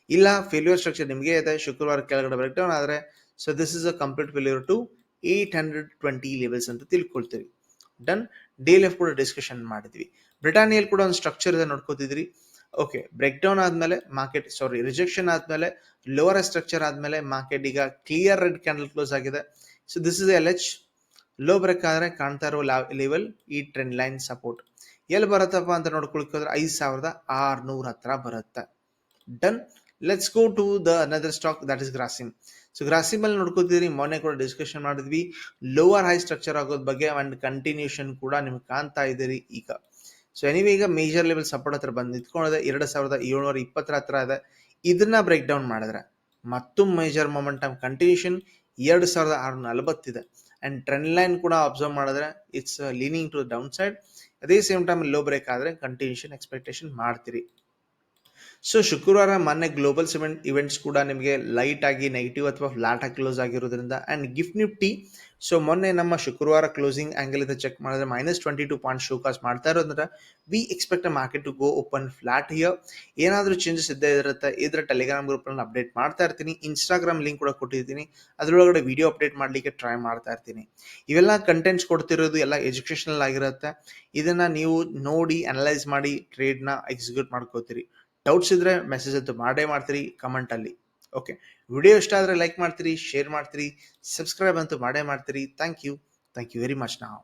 ಇಲ್ಲ ಫೇಲ್ಯೂರ್ ಸ್ಟ್ರಕ್ಚರ್ ನಿಮಗೆ ಇದೆ. ಶುಕ್ರವಾರ ಕೆಳಗಡೆ ಬ್ರೇಕ್ ಡೌನ್ ಆದರೆ so this is a complete failure to eight hundred twenty levels ಅಂತ ತಿಳ್ಕೊಳ್ತೀವಿ. ಡನ್ ಡೇ ಎಲ್ ಎಫ್ ಕೂಡ ಡಿಸ್ಕಷನ್ ಮಾಡಿದ್ವಿ. ಬ್ರಿಟಾನಿಯಲ್ಲಿ ಕೂಡ ಒಂದು ಸ್ಟ್ರಕ್ಚರ್ ಇದೆ ನೋಡ್ಕೋತಿದ್ರಿ. ಓಕೆ ಬ್ರೇಕ್ ಡೌನ್ ಆದಮೇಲೆ ಮಾರ್ಕೆಟ್ ಸಾರಿ ರಿಜೆಕ್ಷನ್ ಆದಮೇಲೆ ಲೋವರ್ ಸ್ಟ್ರಕ್ಚರ್ ಆದಮೇಲೆ ಮಾರ್ಕೆಟ್ ಈಗ ಕ್ಲಿಯರ್ ರೆಡ್ ಕ್ಯಾಂಡಲ್ ಕ್ಲೋಸ್ ಆಗಿದೆ. So this is L H low break ಆದರೆ ಕಾಣ್ತಾ ಇರೋ ಲೆವೆಲ್ ಈ ಟ್ರೆಂಡ್ ಲೈನ್ ಸಪೋರ್ಟ್ ಎಲ್ಲಿ ಬರುತ್ತಪ್ಪ ಅಂತ ನೋಡ್ಕೊಳ್ಕೋದ್ರೆ ಐದು ಸಾವಿರದ ಆರ್ನೂರ ಹತ್ರ ಬರುತ್ತೆ. Then let's go to the another stock that is Grasim so Grasim ಅಲ್ಲಿ ನೋಡ್ಕೋತಿದ್ರಿ, ಮೊನ್ನೆ ಕೂಡ ಡಿಸ್ಕಷನ್ ಮಾಡಿದ್ವಿ. ಲೋವರ್ ಹೈ ಸ್ಟ್ರಕ್ಚರ್ ಆಗೋದ್ ಬಗ್ಗೆ ಅಂಡ್ ಕಂಟಿನ್ಯೂಷನ್ ಕೂಡ ನಿಮ್ಗೆ ಕಾಣ್ತಾ ಇದ್ದೀರಿ ಈಗ. ಸೊ ಎನಿವೆ ಈಗ ಮೇಜರ್ ಲೆವೆಲ್ ಸಪೋರ್ಟ್ ಹತ್ರ ಬಂದು ನಿಂತ್ಕೊಂಡಿದೆ. ಎರಡು ಸಾವಿರದ ಏಳ್ನೂರ ಇಪ್ಪತ್ತರ ಹತ್ರ ಇದೆ. ಇದನ್ನ ಬ್ರೇಕ್ ಡೌನ್ ಮಾಡಿದ್ರೆ ಮತ್ತೊಮ್ಮೆ ಮೇಜರ್ ಮೊಮೆಂಟಮ್ ಕಂಟಿನ್ಯೂಷನ್ ಎರಡು ಸಾವಿರದ ಆರು ನಲವತ್ತಿದೆ. ಅಂಡ್ ಟ್ರೆಂಡ್ ಲೈನ್ ಕೂಡ ಅಬ್ಸರ್ವ್ ಮಾಡಿದ್ರೆ it's leaning to down side ಅದೇ ಸೇಮ್ ಟೈಮ್ ಲೋ ಬ್ರೇಕ್ ಆದ್ರೆ ಕಂಟಿನ್ಯೂಷನ್ ಎಕ್ಸ್ಪೆಕ್ಟೇಷನ್ ಮಾಡ್ತೀರಿ. ಸೊ ಶುಕ್ರವಾರ ಮೊನ್ನೆ ಗ್ಲೋಬಲ್ ಸಿಮೆಂಟ್ ಇವೆಂಟ್ಸ್ ಕೂಡ ನಿಮಗೆ ಲೈಟ್ ಆಗಿ ನೆಗೆಟಿವ್ ಅಥವಾ ಫ್ಲಾಟ್ ಆಗಿ ಕ್ಲೋಸ್ ಆಗಿರೋದ್ರಿಂದ ಆ್ಯಂಡ್ ಗಿಫ್ಟ್ ನಿಫ್ಟಿ ಸೊ ಮೊನ್ನೆ ನಮ್ಮ ಶುಕ್ರವಾರ ಕ್ಲೋಸಿಂಗ್ ಆಂಗಲ್ ಇಂದ ಚೆಕ್ ಮಾಡಿದ್ರೆ minus twenty two point showcase ಮಾಡ್ತಾ ಇರೋದ್ರಿಂದ we expect market to go open flat here ಏನಾದರೂ ಚೇಂಜಸ್ ಇದ್ದೇ ಇರುತ್ತೆ, ಇದರ ಟೆಲಿಗ್ರಾಮ್ ಗ್ರೂಪ್ ನಾನು ಅಪ್ಡೇಟ್ ಮಾಡ್ತಾ ಇರ್ತೀನಿ. ಇನ್ಸ್ಟಾಗ್ರಾಮ್ ಲಿಂಕ್ ಕೂಡ ಕೊಟ್ಟಿರ್ತೀನಿ. ಅದರೊಳಗಡೆ ವಿಡಿಯೋ ಅಪ್ಡೇಟ್ ಮಾಡಲಿಕ್ಕೆ ಟ್ರೈ ಮಾಡ್ತಾ ಇರ್ತೀನಿ. ಇವೆಲ್ಲ ಕಂಟೆಂಟ್ಸ್ ಕೊಡ್ತಿರೋದು ಎಲ್ಲ ಎಜುಕೇಷನಲ್ ಆಗಿರುತ್ತೆ. ಇದನ್ನ ನೀವು ನೋಡಿ ಅನಲೈಸ್ ಮಾಡಿ ಟ್ರೇಡ್ನ ಎಕ್ಸಿಕ್ಯೂಟ್ ಮಾಡ್ಕೋತೀರಿ. ಡೌಟ್ಸ್ ಇದ್ರೆ ಮೆಸೇಜ್ ಅಂತೂ ಮಾಡೇ ಮಾಡ್ತೀರಿ ಕಮೆಂಟಲ್ಲಿ ಓಕೆ ವಿಡಿಯೋ ಇಷ್ಟ ಆದರೆ ಲೈಕ್ ಮಾಡ್ತೀರಿ ಶೇರ್ ಮಾಡ್ತೀರಿ ಸಬ್ಸ್ಕ್ರೈಬ್ ಅಂತೂ ಮಾಡೇ ಮಾಡ್ತೀರಿ. Thank you thank you very much ನಾವು